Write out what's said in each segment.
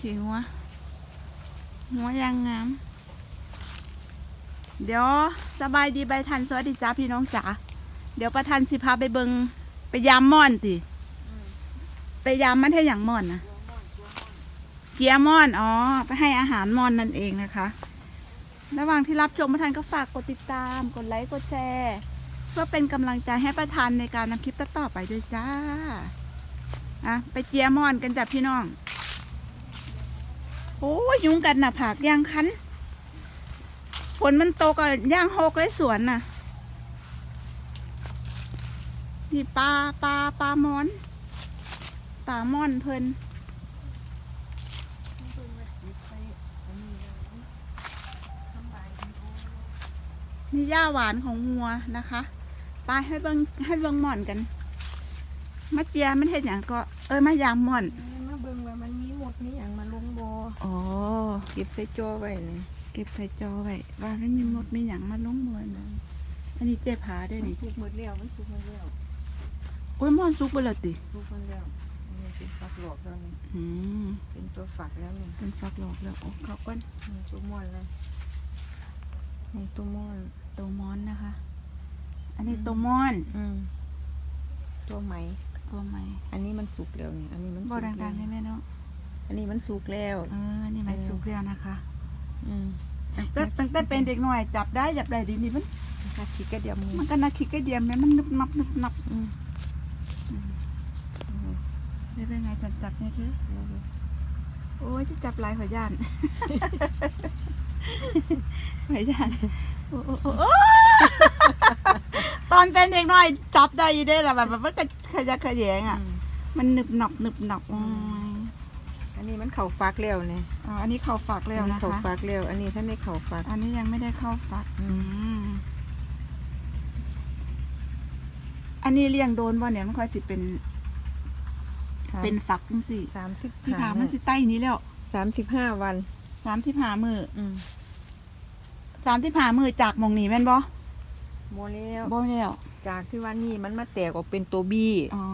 ขี่หัว หัวยางงาม เดี๋ยวสบายดีใบทันสวัสดีจ้าพี่น้องจ๋า เดี๋ยวประทันสิพาไปเบิงไปยามม่อนติไปยามมันให้อย่างม่อนนะเกียร์ม่อน อ๋อ ไปให้อาหารม่อนนั่นเองนะคะ ระหว่างที่รับชมประธานก็ฝากกดติดตาม กดไลค์ กดแชร์ เพื่อเป็นกำลังใจให้ประธานในการนำคลิปต่อไปด้วยจ้า อะ ไปเจียม่อนกันจ้ะพี่น้อง โอ้ยยุงกันน่ะผักย่างคันฝนมันตกอะย่างหกเลยสวนน่ะ นี่ปลาปลาปลามอนปลามอนเพลินนี่หญ้าหวานของวัวนะคะไปให้เบิงให้เบิงหม่อนกันมาเจียมันเห็นอย่างก็ เอ้ยมายามหม่อน มาเบิ่งว่ามันมีหมดมีอย่างมาลงบ่ อ๋อ เก็บใส่จอไว้นี่เก็บใส่จอไว้ว่าไม่มีมดมีอย่างมาลงมือนะอันนี้เจ๊ผาด้วยมันนี่สุกหมดแล้วมันสุกหมดแล้วโอ้ยม่อนซุกไปและติสุกหมดแล้วอันนี้เป็นฝักหลอกแล้วนี่อืมเป็นตัวฝักแล้วนี่เป็นฟักหลอกแล้วโอ้เขาก็นี่ตัวม่อนเลยนี่ตัวม่อนตัวมอนนะคะ อันนี้ตัวมอน อืมตัวไหมตัวใหม่อันนี้มันสุกแล้วนี่อันนี้มันบสุอกแล้วดังๆได้ไหมเนาะอันนี้มันสุกแล้วเอออันนี้ไม่ซุก แล้วนะคะอืมตั้งแต่ตั้งแต่เป็นเด็กหน่อยจับได้จับได้ดีนี่มันถ้าคิดก็เดียวมือมันก็นาคิดก็เดียมแม่มันนึบนับนึบนับอืมได้เป็นไงจับจับเนี่ยเธอโอ้ยจะจับลายหัวยานหัวยานโอ้โอ้โอ้โอ้ตอนเป็นเด็กน้อยจับได้อยู่ได้ละแบบมันก็ขยักขยแยงอะ มันหนึบหนับหนึบหนับโอ้ยอั นนี้มันเข่าฟักแล้วนี่อ๋ออันนี้เขาฝากแล้วอันะเข่าคะ ฟักแล้ว อันนี้ท่านได้เข่าฟัก อันนี้ยังไม่ได้เข้าฝัก อืมอืมอันนี้เลี้ยงโดนบ่เนี่ยมันค่อยสิเป็น เป็นฝักจังสี่สามสิบพี่ผามันสิใต้นี้แล้วสามสิบห้าวัน สามที่ผามืออืมสามที่ผามือจากหมองนี้แม่นบ่โมแล้วบ่แล้วจากที่ว่านี่มันมาแตกออกเป็นตัวบี้อ๋อ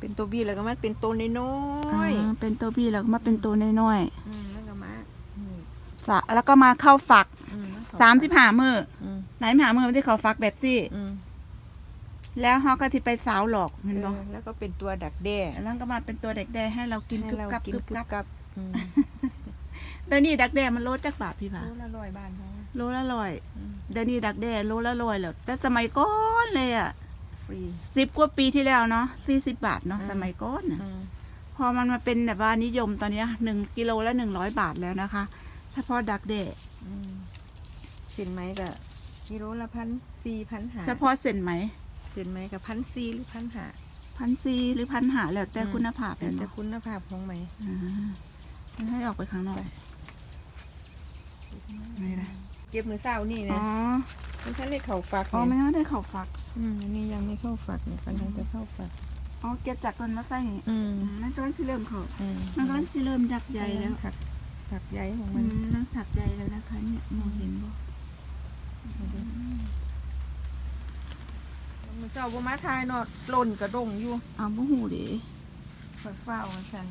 เป็นตัวบี้แล้วก็มันเป็นตัวน้ออ๋อยเป็นตัวพี่แล้วก็มาเป็นตัวน้อยๆอืมแล้วก็มาอืมๆสะแล้วก็มาเข้าฝักอืมแล้วเขสามที่ผามืออืมไหนผามือมันที่เขาฝักแบบซี่อืมแล้วเขาก็ที่ไปสาวหลอกเห็นบ่เออแล้วก็เป็นตัวดักแด้แล้วก็มาเป็นตัวเด็กแดงให้เรากินให้กึบเรากับกินกึบกึกับบกับอืมเดี๋ยวนี้ดักแด้มันโลจักบาทพี่ผาโลละร้อยบาทเขาโลละร้อย อืมเดี๋ยวนี้ดักแด้โลละร้อยแล้ว แต่สมัยก่อนเลยอะฟ รีสิบกว่าปีที่แล้วเนาะสี่สิบบาทเนาะอืมสมัยก่อนน่ะอืมพอมันมาเป็นแบบว่านิยมตอนเนี้หนึ่งกิโลละหนึ่งร้อยบาทแล้วนะคะเฉพาะดักแด้อืมสินไหมกับกิโลละพันสี่พันหาเฉพาะเส้นไหมสินไหมกับพันสี่หรือพันหาพันซีหรือพันหาแล้วแต่อืมคุณภาพแต่เป็นแต่บ่คุณภาพของไหมอ่างั้นให้ออกไปข้างนอกไม่ได้เก็บมือเศร้านี่อ๋นะอ มันท่านได้เข่าฟักอ๋อเนี่ยไม่ได้เขาฝัก อืมอันนี้ยังไม่เข้าฝักเนี่ยกำลังจะเข้าฝัก อ๋อเก็บจากต้นมะไส้นี่อืมอืมมันกำลังที่เริ่มเขาอืมมันกำลังที่เริ่มยักใหญ่แล้วถักถักใยของมัมันนเริ่มสักใหญ่แล้วนะคะ เนี่ยมองเห็นบ่มือเจ้าบ่มาทายเนาะหล่นกระดงอยู่เอาบ่หูเด้ฝาเฝ้าของฉัน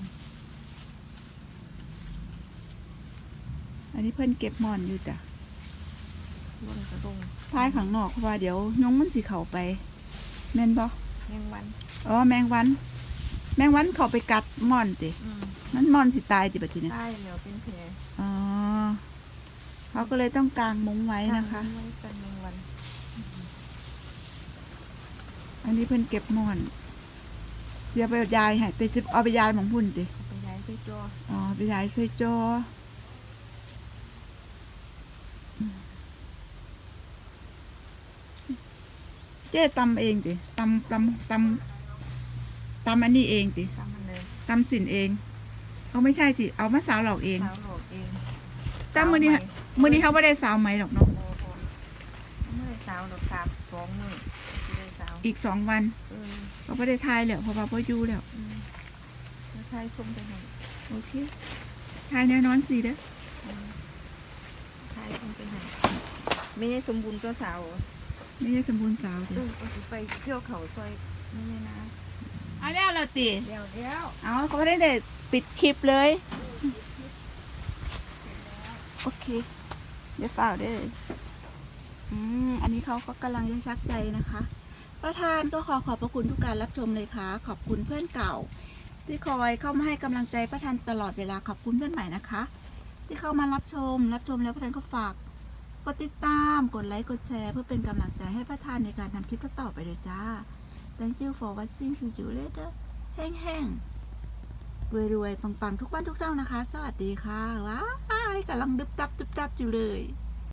อันนี้เพิ่นเก็บหมอนอยู่จ้ะ หล่นกระดงพายข้างนอกเพราะว่าเดี๋ยวยุงมันสิเข้าไปแม่นบ่แมงวันอ๋อแมงวัน แมงวันเข้าไปกัดหมอนติอืมมันหมอนสิตายติบัดทีเนี่ยใต้แล้วเป็นแผลอ๋อเขาก็เลยต้องกางมุ้งไว้นะคะไว้กันแมงวันอันนี้เพิ่นเก็บหมอนเดี๋ยวไปยายให้ไปสิเอาไปยายหมองพุ่นติเอาไปย้ายใส่จออ๋อไปยายใส่จออืม เจ๊ตำเองติตำตำตำตำอันนี้เองติทำมันเลยตำสินเอง เอาไม่ใช่สิเอามาสาวหลอกเองเท้าโหลดเองจ้ามือนี้ มือนี้เขาไม่ได้สาวไหมหรอกเนาะโอ้โหเมื่อเช้าโหลดสามสองมือที่ได้เช้าอีกสองวันเออเขาไม่ได้ทายแล้วเพราะว่าพ่ออยู่แล้วอืมแล้วใช้ชมไปหน่อยโอเคทายแน่นอนสิเด้อ อืมใช้ชมไปหน่อยไม่ใช่สมบูรณ์ตัวสาวเหรอ นี่จะสมบูรณ์สาวเอดิอก็สิไปเที่ยวเขาซอยนี่เนี่ยนะเอาแล้วเราตีเดี๋ยวเดี๋ยวเอาเขาไม่ได้เด็ดปิดคลิปเลยเโอเค เดี๋ยวเฝ้าเด้ออืมอันนี้เขาก็กำลังจะชักใจนะคะ ประธานก็ขอขอบพระคุณทุกการรับชมเลยค่ะ ขอบคุณเพื่อนเก่า ที่คอยเข้ามาให้กำลังใจประธานตลอดเวลาขอบคุณเพื่อนใหม่นะคะ ที่เข้ามารับชม รับชมแล้วประธานก็ฝาก กดติดตาม กดไลค์ กดแชร์ เพื่อเป็นกำลังใจให้ประธานในการทำคลิปต่อไปเลยจ้า Thank you for watching see you later แห้งๆรวยๆปังๆ ทุกวันทุกเจ้านะคะ สวัสดีค่ะ ว้ายกำลังดึบดับดึบดับอยู่เลย